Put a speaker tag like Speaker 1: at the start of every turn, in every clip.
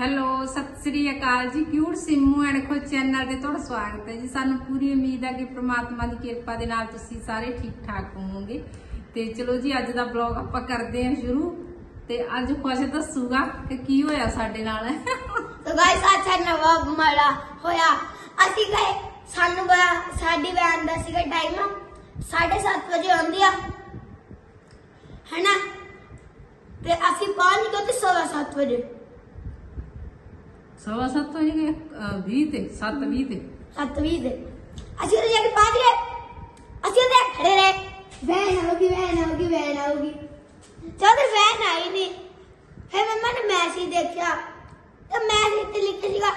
Speaker 1: Hello, Sat Sri ਅਕਾਲ ਜੀ। Cute Simmu and ਖੋ channel ਤੇ ਤੁਹਾਡਾ ਸਵਾਗਤ ਹੈ ਜੀ। ਸਾਨੂੰ ਪੂਰੀ ਉਮੀਦ ਹੈ ਕਿ ਪ੍ਰਮਾਤਮਾ ਦੀ ਕਿਰਪਾ ਦੇ ਨਾਲ ਤੁਸੀਂ ਸਾਰੇ ਠੀਕ ਠਾਕ ਹੋਵੋਗੇ। ਤੇ ਚਲੋ ਜੀ, ਅੱਜ ਦਾ ਬਲੌਗ ਆਪਾਂ ਕਰਦੇ ਹਾਂ ਸ਼ੁਰੂ। ਤੇ ਅੱਜ ਖੁਸ਼ ਦੱਸੂਗਾ ਕਿ ਕੀ ਹੋਇਆ ਸਾਡੇ ਨਾਲ।
Speaker 2: ਤਾਂ ਗਾਇਸ ਅੱਛਾ ਨਵਾਂ ਮਾੜਾ ਹੋਇਆ। ਅਸੀਂ ਗਏ, ਸਾਨੂੰ ਬਾ- ਸਾਡੀ ਵੈਨ ਦਾ ਸੀਗਾ ਟਾਈਮ 7:30 ਵਜੇ ਆਉਂਦੀ ਆ। ਹੈਨਾ? ਤੇ ਅਸੀਂ ਪਹੁੰਚ ਗਏ ਤੇ 7:30 ਵਜੇ।
Speaker 1: ਸਵਾ ਸੱਤ ਹੋ ਗਏ 20 ਤੇ 7 20 ਤੇ?
Speaker 2: 7:20 ਦੇ ਅਸੀਂ ਉਹਦੇ ਜਾ ਕੇ ਪਹੁੰਚ ਗਏ। ਅਸੀਂ ਉਹਦੇ ਖੜੇ ਰਹੇ। ਵੈਨ ਆਉਗੀ ਵੈਨ ਆਉਗੀ ਵੈਨ ਆਉਗੀ ਜਦ ਵੈਨ ਆਈ ਨਹੀਂ ਫਿਰ ਮੰਮਾ ਨੇ ਮੈਸੇਜ ਦੇਖਿਆ। ਤੇ ਮੈਸੇਜ ਤੇ ਲਿਖਿਆ ਸੀਗਾ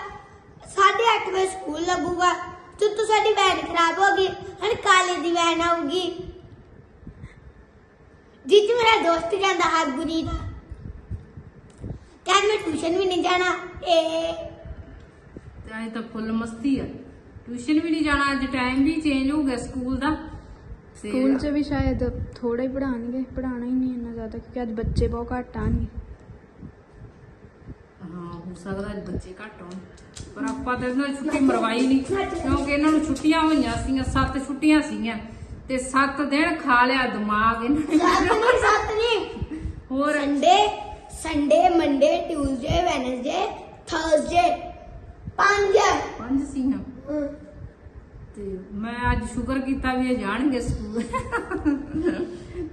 Speaker 2: 8:30 ਵਜੇ ਸਕੂਲ ਲੱਗੂਗਾ। ਤੇ ਤੂੰ ਸਾਡੀ ਵੈਨ ਖਰਾਬ ਹੋ ਗਈ। ਹੁਣ ਕਾਲੇ ਦੀ ਵੈਨ ਆਊਗੀ। ਜਿੱਚ ਮੇਰਾ ਦੋਸਤ ਜਾਂਦਾ ਹੈ ਗੁਰੀ ਦਾ। ਕਹਿੰਦਾ ਮੈਂ ਟਿਊਸ਼ਨ ਵੀ ਨਹੀਂ ਜਾਣਾ ਏ।
Speaker 1: ਤੇ ਅੱਜ ਤਾਂ ਫੁੱਲ ਮਸਤੀ ਆ। ਟਿਊਸ਼ਨ ਵੀ ਨਹੀਂ ਜਾਣਾ ਅੱਜ ਟਾਈਮ ਵੀ ਚੇਂਜ ਹੋ ਗਿਆ ਸਕੂਲ ਦਾ। ਤੇ
Speaker 3: ਸਕੂਲ 'ਚ ਵੀ ਸ਼ਾਇਦ ਥੋੜਾ ਹੀ ਪੜਾਉਣਗੇ ਪੜਾਉਣਾ ਹੀ ਨਹੀਂ ਇੰਨਾ ਜ਼ਿਆਦਾ ਕਿਉਂਕਿ ਅੱਜ ਬੱਚੇ ਬਹੁਤ ਘੱਟ ਆਣਗੇ
Speaker 1: ਹਾਂ ਹੋ ਸਕਦਾ ਅੱਜ ਬੱਚੇ ਘੱਟ ਹੋਣ ਪਰ ਆਪਾਂ ਤਾਂ ਇਹਨਾਂ ਨੂੰ ਛੁੱਟੀ ਮਰਵਾਈ ਨਹੀਂ ਕਿਉਂਕਿ ਇਹਨਾਂ ਨੂੰ ਛੁੱਟੀਆਂ ਹੋਈਆਂ ਸੀਗੀਆਂ ਸੱਤ ਛੁੱਟੀਆਂ ਸੀਗੀਆਂ ਤੇ ਸੱਤ ਦਿਨ ਖਾ ਲਿਆ ਦਿਮਾਗ ਇਹਨਾਂ
Speaker 2: ਸੱਤ
Speaker 1: ਨੇ।
Speaker 2: ਨਹੀਂ ਸੱਤ ਨਹੀਂ
Speaker 1: ਹੋਰ
Speaker 2: Sunday Sunday Monday Tuesday Wednesday Thursday ਪੰਜ।
Speaker 1: ਪੰਜ ਸੀਗੀਆਂ
Speaker 2: ਹਮ,
Speaker 1: ਤੇ ਮੈਂ ਅੱਜ ਸ਼ੁਕਰ ਕੀਤਾ ਵੀ ਇਹ ਜਾਣਗੇ ਸਕੂਲ।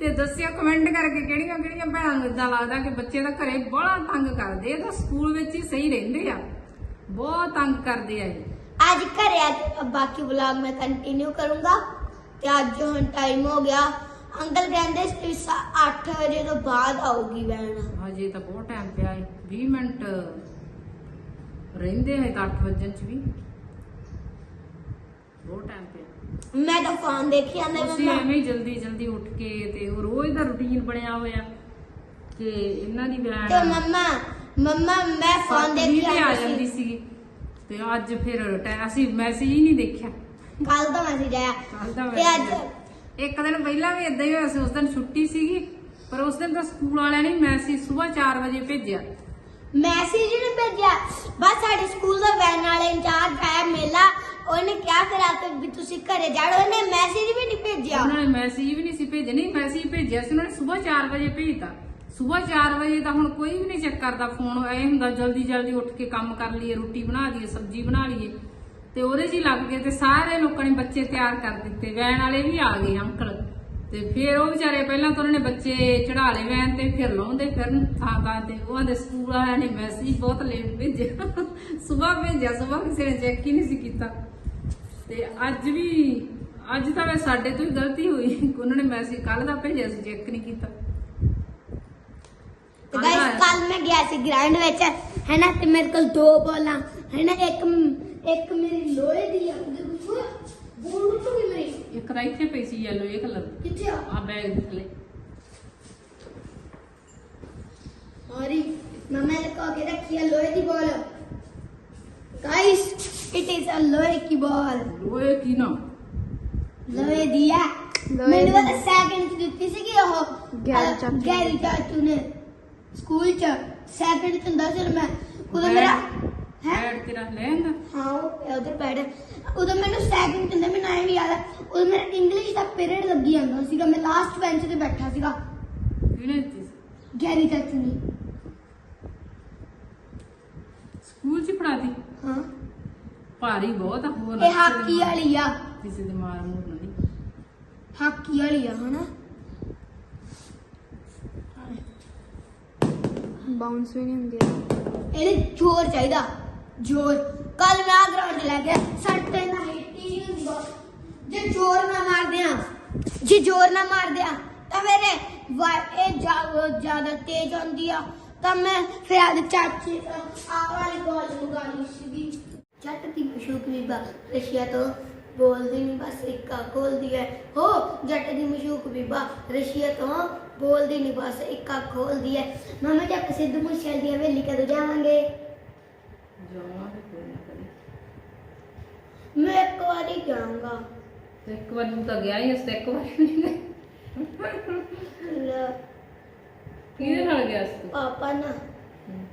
Speaker 1: ਤੇ ਦੱਸਿਓ ਕਮੈਂਟ ਕਰਕੇ ਕਿਹੜੀਆਂ ਕਿਹੜੀਆਂ ਭੈਣਾਂ ਨੂੰ ਇਦਾਂ ਲੱਗਦਾ ਕਿ ਬੱਚੇ ਤਾਂ ਘਰੇ ਬੜਾ ਤੰਗ ਕਰਦੇ। ਆ ਤਾਂ ਸਕੂਲ ਵਿੱਚ ਹੀ ਸਹੀ ਰਹਿੰਦੇ ਆ। ਬਹੁਤ ਤੰਗ ਕਰਦੇ ਆ
Speaker 2: ਅੱਜ ਘਰੇ ਬਾਕੀ ਵਲੌਗ ਮੈਂ ਕੰਟੀਨਿਊ ਕਰੂੰਗਾ। ਤੇ ਅੱਜ ਹੁਣ ਟਾਈਮ ਹੋ ਗਿਆ। ਅੰਕਲ ਕਹਿੰਦੇ ਸੀ 8 ਵਜੇ ਤੋਂ ਬਾਅਦ ਆਊਗੀ ਵੈਨ।
Speaker 1: ਹਜੇ ਤਾਂ ਬਹੁਤ ਟਾਈਮ ਪਿਆ ਹੈ 20 ਮਿੰਟ ਰਹਿੰਦੇ ਹੈ ਤਾਂ 8 ਵਜਣ ਚ ਵੀ। ਬਹੁਤ ਟਾਈਮ ਪਿਆ।
Speaker 2: ਮੈਂ ਤਾਂ ਫੋਨ ਦੇਖੀ ਜਾਂਦੇ
Speaker 1: ਅਸੀਂ
Speaker 2: ਮੰਮਾ।
Speaker 1: ਐਵੇਂ ਜਲਦੀ ਜਲਦੀ ਉੱਠ ਕੇ ਤੇ ਉਹ ਰੋਜ਼ ਦਾ ਰੁਟੀਨ ਬਣਿਆ ਹੋਇਆ ਕਿ ਇਹਨਾਂ ਦੀ
Speaker 2: ਤੇ
Speaker 1: ਵੈਨ
Speaker 2: ਮੰਮਾ ਮੰਮਾ ਮੈਂ ਫੋਨ ਦੇਖੀ
Speaker 1: ਤੇ ਆ
Speaker 2: ਜਾਂਦੀ
Speaker 1: ਜਾਂਦੀ
Speaker 2: ਸੀ
Speaker 1: ਸੀ ਤੇ ਅੱਜ ਫਿਰ ਟੈ- ਅਸੀਂ ਮੈਸੇਜ ਹੀ ਨਹੀਂ ਦੇਖਿਆ।
Speaker 2: ਕੱਲ ਤਾਂ ਮੈਸੇਜ ਆਇਆ।
Speaker 1: ਕੱਲ ਦਾ
Speaker 2: ਤੇ ਅੱਜ
Speaker 1: message ਇੱਕ ਦਿਨ ਪਹਿਲਾਂ ਵੀ ਇਦਾਂ ਹੀ ਹੋਇਆ ਸੀ ਉਸ ਦਿਨ ਛੁੱਟੀ ਸੀਗੀ ਪਰ ਉਸ ਦਿਨ ਤਾਂ ਸਕੂਲ ਵਾਲਿਆਂ ਨੇ ਮੈਸੇਜ ਸਵੇਰ 4 ਵਜੇ ਭੇਜਿਆ।
Speaker 2: ਮੈਸੇਜ ਨਹੀਂ ਭੇਜਿਆ? ਬਸ ਸਾਡੇ ਸਕੂਲ ਦਾ ਵੈਨ ਵਾਲੇ ਇੰਚਾਰਜ ਆਇਆ ਮੇਲਾ ਉਹਨੇ ਕਿਹਾ ਫਿਰ ਆ ਕੇ ਵੀ ਤੁਸੀਂ ਘਰੇ ਜਾੜੋ ਉਹਨੇ ਮੈਸੇਜ ਵੀ ਨਹੀਂ ਭੇਜਿਆ।
Speaker 1: ਉਹਨਾਂ ਨੇ ਮੈਸੇਜ ਵੀ ਨਹੀਂ ਸੀ ਭੇਜੇ ਨਹੀਂ ਮੈਸੇਜ ਭੇਜਿਆ ਸੀ ਉਹਨਾਂ ਨੇ ਸਵੇਰ 4 ਵਜੇ ਭੇਜਤਾ। ਸਵੇਰ 4 ਵਜੇ ਤਾਂ ਹੁਣ ਕੋਈ ਵੀ ਨਹੀਂ ਚੈੱਕ ਕਰਦਾ ਫੋਨ ਐ ਹੁੰਦਾ ਜਲਦੀ ਜਲਦੀ ਉੱਠ ਕੇ ਕੰਮ ਕਰ ਲਈਏ ਰੋਟੀ ਬਣਾ ਲਈਏ ਸਬਜ਼ੀ ਬਣਾ ਲਈਏ। ਤੇ ਉਹਦੇ ਹੀ ਲੱਗ ਗਏ ਤੇ ਸਾਰੇ ਲੋਕਾਂ ਨੇ ਬੱਚੇ ਤਿਆਰ ਕਰ ਦਿੱਤੇ ਵੈਨ ਵਾਲੇ ਵੀ ਆ ਗਏ ਅੰਕਲ। ਤੇ ਫਿਰ ਉਹ ਵਿਚਾਰੇ ਪਹਿਲਾਂ ਤਾਂ ਉਹਨਾਂ ਨੇ ਬੱਚੇ ਚੜਾ ਲਏ ਵੈਨ ਤੇ ਫਿਰ ਲਾਉਂਦੇ ਫਿਰਨ ਥਾਂ ਥਾਂ ਤੇ ਉਹਨਾਂ ਦੇ ਸਕੂਲ ਵਾਲਿਆਂ ਨੇ ਮੈਸੇਜ ਬਹੁਤ ਲੇਟ ਭੇਜਿਆ। ਸਵੇਰ ਭੇਜਿਆ ਸਵੇਰ ਕਿਸੇ ਨੇ ਚੈੱਕ ਹੀ ਨਹੀਂ ਸੀ ਕੀਤਾ। ਤੇ ਅੱਜ ਵੀ ਅੱਜ ਤਾਂ ਵੈ ਸਾਡੇ ਤੋਂ ਹੀ ਗਲਤੀ ਹੋਈ। ਉਹਨਾਂ ਨੇ ਮੈਸੇਜ ਕੱਲ ਦਾ ਭੇਜਿਆ ਸੀ ਚੈੱਕ ਨਹੀਂ ਕੀਤਾ।
Speaker 2: ਤੇ ਗਾਇਸ ਕੱਲ ਮੈਂ ਗਿਆ ਸੀ ਗਰਾਊਂਡ ਵਿੱਚ ਹੈਨਾ ਤੇ ਮੇਰੇ ਕੋਲ ਦੋ ਬੋਲਾਂ ਹੈਨਾ ਇੱਕ ਇੱਕ ਮੇਰੀ ਲੋਹੇ ਦੀ ਆ ਉਹਦੇ ਵਿੱਚ ਬੋਲ ਟੁੱਟੀ ਮੇਰੀ।
Speaker 1: ਇੱਕ ਤਾਂ ਇੱਥੇ ਪਈ ਸੀ yellow ਇਹ ਕਲਰ
Speaker 2: ਕਿੱਥੇ ਆ?
Speaker 1: ਆ ਬੈਗ ਦੇ ਥੱਲੇ।
Speaker 2: ਔਰੀ ਮਮਾ ਨੇ ਕੋ ਕੇ ਰੱਖੀ ਆ ਲੋਹੇ ਦੀ ਬੋਲ ਗਾਇਸ ਇਟ ਇਜ਼ ਅ ਲੋਹੇ ਕੀ ਬੋਲ
Speaker 1: ਲੋਏ ਕੀ ਨਾ?
Speaker 2: ਲੋਹੇ ਦੀ ਆ।
Speaker 3: ਲੋਹੇ
Speaker 2: ਮੈਨੂੰ। ਤਾਂ ਸੈਕਿੰਡ ਚ ਦਿੱਤੀ ਸੀਗੀ ਉਹ।
Speaker 3: ਗੈਰੀ ਚਾਚੂ ਨੇ।
Speaker 2: ਗੈਰੀ ਚਾਚੂ ਨੇ। ਸਕੂਲ ਚ ਸੈਕਿੰਡ ਚ ਹੁੰਦਾ ਸੀ ਮੈਂ। ਉਦੋਂ ਮੇਰਾ ਹੈ?
Speaker 1: ਬੈਗ ਤੇਰਾ ਲੈ ਆਂਦਾ
Speaker 2: ਹਾਂ ਉਹ ਉਧਰ ਬੈਠ। ਉਦੋਂ ਮੈਨੂੰ ਸੈਕਿੰਡ ਚ ਹੁੰਦਾ ਮੈਨੂੰ ਐਂ ਵੀ ਯਾਦ ਆ ਉਦੋਂ ਮੇਰਾ ਇੰਗਲਿਸ਼ ਦਾ ਪੀਰੀਅਡ ਲੱਗੀ ਜਾਂਦਾ ਸੀਗਾ। ਮੈਂ ਲਾਸਟ ਬੈਂਚ ਤੇ ਬੈਠਾ ਸੀਗਾ।
Speaker 1: ਕਿਹਨੇ ਦਿੱਤੀ ਸੀ?
Speaker 2: ਗੈਰੀ ਚਾਚੂ ਨੇ।
Speaker 1: ਸਕੂਲ ਚ ਪੜਾਦੀ
Speaker 2: ਹਾਂ।
Speaker 1: ਭਾਰੀ ਬਹੁਤ ਆ ਹੋਰ
Speaker 2: ਇਹ ਹਾਕੀ ਵਾਲੀ ਆ।
Speaker 1: ਕਿਸੇ ਦੇ ਮਾਰ ਮੂਰ ਨਾ ਦੀ।
Speaker 2: ਹਾਕੀ ਵਾਲੀ ਆ ਹਨਾ?
Speaker 3: ਬਾਉਂਸ ਵੀ ਨਹੀਂ ਹੁੰਦੀ।
Speaker 2: ਇਹਦੇ ਜ਼ੋਰ ਚਾਹੀਦਾ। ਜ਼ੋਰ। ਕੱਲ ਮੈਂ ਆ ਗਰਾਊਂਡ ਲੈ ਗਿਆ ਸੱਟੇ ਨਾ ਹਿੱਟੀ ਹੁੰਦਾ ਜੇ ਜ਼ੋਰ ਨਾ ਮਾਰਦੇ ਆ, ਜੇ ਜ਼ੋਰ ਨਾ ਮਾਰਦੇ ਆ, ਤਾਂ ਮੇਰੇ ਵਾ- ਜ਼ਿਆਦਾ ਤੇਜ਼ ਹੁੰਦੀ ਆ। ਤਾਂ ਮੈਂ ਫਿਰ ਆਦੇ ਚਾਚੇ ਆ ਵਾਲੀ ਬਾਲ ਲਗਾਣੀ ਸੀਗੀ। ਜੱਟ ਦੀ ਮਸ਼ੂਕ ਬੀਬਾ ਰਸ਼ੀਆ ਤੋਂ ਬੋਲਦੀ ਨਹੀਂ ਬਸ ਇੱਕਾ ਖੋਲਦੀ ਹੈ ਹੋ, ਜੱਟ ਦੀ ਮਸ਼ੂਕ ਬੀਬਾ ਰਸ਼ੀਆ ਤੋਂ ਬੋਲਦੀ ਨਹੀਂ ਬਸ ਇੱਕਾ ਖੋਲਦੀ ਹੈ ਮਾਮਾ ਜੀ ਆਪਾਂ ਸਿੱਧੂ ਮੂਸੇਵਾਲੇ ਦੀ ਹਵੇਲੀ ਕਦੋਂ ਜਾਵਾਂਗੇ?
Speaker 1: ਜਾਵਾਂਗੇ ਕੋਈ ਨਾ ਕਦੇ
Speaker 2: ਮੈਂ ਇੱਕ ਵਾਰੀ ਜਾਊਂਗਾ।
Speaker 1: ਤੇ ਇੱਕ ਵਾਰ ਨੂੰ ਤਾਂ ਗਿਆ ਹੀ ਉਸ ਤੇ ਇੱਕ ਵਾਰ ਵੀ ਨਹੀਂ ਗਏ।
Speaker 2: ਲੈ,
Speaker 1: ਕਿਹਦੇ ਨਾਲ ਗਿਆ ਸੀ ਤੂੰ?
Speaker 2: ਪਾਪਾ ਨਾ
Speaker 1: ਹਮ।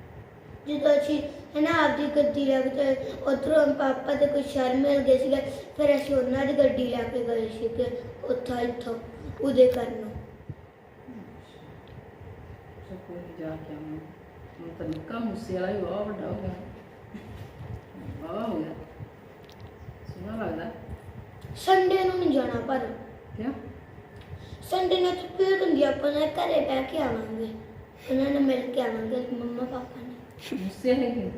Speaker 2: ਜਦੋਂ ਅਸੀਂ ਹਨਾ ਆਪਦੀ ਗੱਡੀ ਲੈ ਕੇ ਤੇ ਉਧਰੋਂ ਪਾਪਾ ਤੇ ਕੋਈ ਸ਼ਹਿਰ ਮਿਲ ਗਏ ਸੀਗੇ। ਫਿਰ ਅਸੀਂ ਉਹਨਾਂ ਦੀ ਗੱਡੀ ਲੈ ਕੇ ਗਏ ਸੀਗੇ ਉੱਥੋਂ ਇੱਥੋਂ ਉਹਦੇ ਕਰਨ
Speaker 1: ਸੋ ਕੋਈ ਨੀ ਜਾ ਕੇ ਆਵਾਂ। ਹੁਣ ਤਾਂ ਨਿੱਕਾ ਮੁੱਸੇ ਵਾਲਾ ਹੀ ਬਹੁਤ ਵੱਡਾ ਹੋ ਗਿਆ। ਵਾਹ ਹੋ ਗਿਆ। ਸੋਹਣਾ ਲੱਗਦਾ।
Speaker 2: ਸੰਡੇ ਨੂੰ ਨਹੀਂ ਜਾਣਾ ਪਰ
Speaker 1: ਕਿਆ?
Speaker 2: ਸੰਡੇ ਨੂੰ ਤਾਂ ਭੀੜ ਹੁੰਦੀ ਆ, ਆਪਾਂ ਨਾ ਘਰੇ ਬਹਿ ਕੇ ਆਵਾਂਗੇ। ਉਹਨਾਂ ਨਾਲ ਮਿਲ ਕੇ ਆਵਾਂਗੇ ਮੰਮਾ ਪਾਪਾ ਨੇ
Speaker 1: ਮੁੱਸੇ ਹੈਗੇ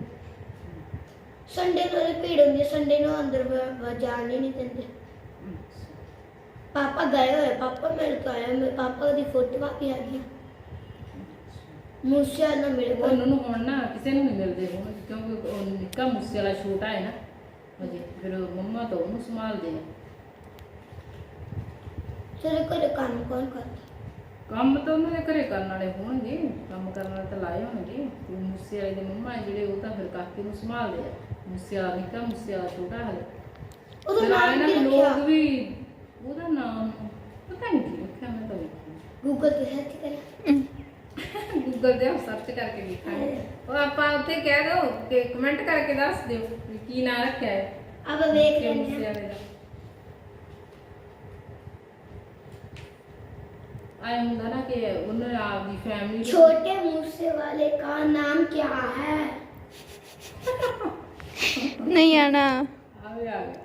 Speaker 2: ਸੰਡੇ ਨੂੰ ਤਾਂ ਭੀੜ ਹੁੰਦੀ ਹੈ ਸੰਡੇ ਨੂੰ ਅੰਦਰ ਵ- ਵ- ਜਾਣ ਹੀ ਨਹੀਂ ਦਿੰਦੇ। ਪਾਪਾ ਗਏ ਹੋਏ ਪਾਪਾ ਮਿਲ ਕੇ ਆਏ ਮੇਰੇ ਪਾਪਾ ਦੀ ਫੋਟੋਆਂ ਵੀ ਆ ਗਈਆਂ ਮੂਸਿਆ ਨਾਲ ਮਿਲ ਗਏ
Speaker 1: ਉਹਨਾਂ ਨੂੰ ਹੁਣ ਨਾ ਕਿਸੇ ਨੂੰ ਨਹੀਂ ਮਿਲਦੇ ਹੁਣ ਕਿਉਂਕਿ ਉਹ ਨਿੱਕਾ ਮੁੱਸੇ ਵਾਲਾ ਛੋਟਾ ਹੈ ਨਾ ਅਜੇ ਫਿਰ ਉਹ ਮੰਮਾ ਤਾਂ ਉਹਨੂੰ ਸੰਭਾਲਦੇ ਆ।
Speaker 2: ਤੇਰੇ ਘਰੇ ਕੰਮ ਕੌਣ ਕਰਦਾ?
Speaker 1: ਕੰਮ ਤਾਂ ਉਹਨਾਂ ਦੇ ਘਰੇ ਕਰਨ ਵਾਲੇ ਹੋਣਗੇ ਕੰਮ ਕਰਨ ਵਾਲੇ ਤਾਂ ਲਾਏ ਹੋਣਗੇ। ਤੇ ਮੁੱਸੇ ਵਾਲੇ ਦੇ ਮੰਮਾ ਹੈ ਜਿਹੜੇ ਉਹ ਤਾਂ ਫਿਰ ਕਾਕੇ ਨੂੰ ਸੰਭਾਲਦੇ ਆ। ਮੁੱਸੇ ਵਾਲਾ ਨਿੱਕਾ ਮੁੱਸੇ ਵਾਲਾ ਛੋਟਾ ਹਲੇ।
Speaker 2: ਉਹਦਾ
Speaker 1: ਫਿਰ
Speaker 2: ਨਾਮ
Speaker 1: ਆਏ
Speaker 2: ਕੀ
Speaker 1: ਨਾ
Speaker 2: ਰੱਖਿਆ?
Speaker 1: ਲੋਕ ਵੀ ਉਹਦਾ ਨਾਮ ਪਤਾ ਨਹੀਂ ਕੀ ਰੱਖਿਆ ਮੈਂ ਤਾਂ ਵੇਖਿਆ।
Speaker 2: ਗੂਗਲ ਤੇ ਸਰਚ ਕਰਿਆ।
Speaker 1: ਗੂਗਲ ਤੇ ਸਰਚ ਕਰਕੇ ਵੇਖਾਂਗੇ ਉਹ ਆਪਾਂ ਉੱਤੇ ਕਹਿ ਦਿਓ ਕਿ ਕਮੈਂਟ ਕਰਕੇ ਦੱਸ ਦਿਓ ਵੀ ਕੀ ਨਾਮ ਰੱਖਿਆ ਹੈ
Speaker 2: ਆਪਾਂ ਵੇਖ
Speaker 1: ਨਿੱਕੇ
Speaker 2: ਲੈਂਦੇ
Speaker 1: ਮੁੱਸੇ
Speaker 2: ਹਾਂ
Speaker 1: ਵਾਲੇ ਦਾ ਆਏ ਹੁੰਦਾ ਨਾ ਕਿ ਉਹਨੇ ਆਪਦੀ ਫੈਮਿਲੀ
Speaker 2: छोटे मूसे वाले का नाम क्या है
Speaker 3: ਨਹੀਂ ਆਣਾ
Speaker 1: ਆਵੇ ਆ ਗਿਆ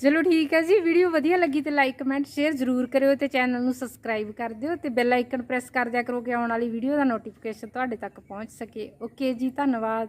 Speaker 1: ਚਲੋ ਠੀਕ ਹੈ ਜੀ ਵੀਡੀਓ ਵਧੀਆ ਲੱਗੀ ਤੇ ਲਾਈਕ ਕਮੈਂਟ ਸ਼ੇਅਰ ਜ਼ਰੂਰ ਕਰਿਓ ਤੇ ਚੈਨਲ ਨੂੰ ਸਬਸਕ੍ਰਾਈਬ ਕਰ ਦਿਓ ਤੇ ਬੈਲ ਆਈਕਨ ਪ੍ਰੈਸ ਕਰ ਦਿਆ ਕਰੋ ਕਿ ਆਉਣ ਵਾਲੀ ਵੀਡੀਓ ਦਾ ਨੋਟੀਫਿਕੇਸ਼ਨ ਤੁਹਾਡੇ ਤੱਕ ਪਹੁੰਚ ਸਕੇ। ਓਕੇ ਜੀ, ਧੰਨਵਾਦ।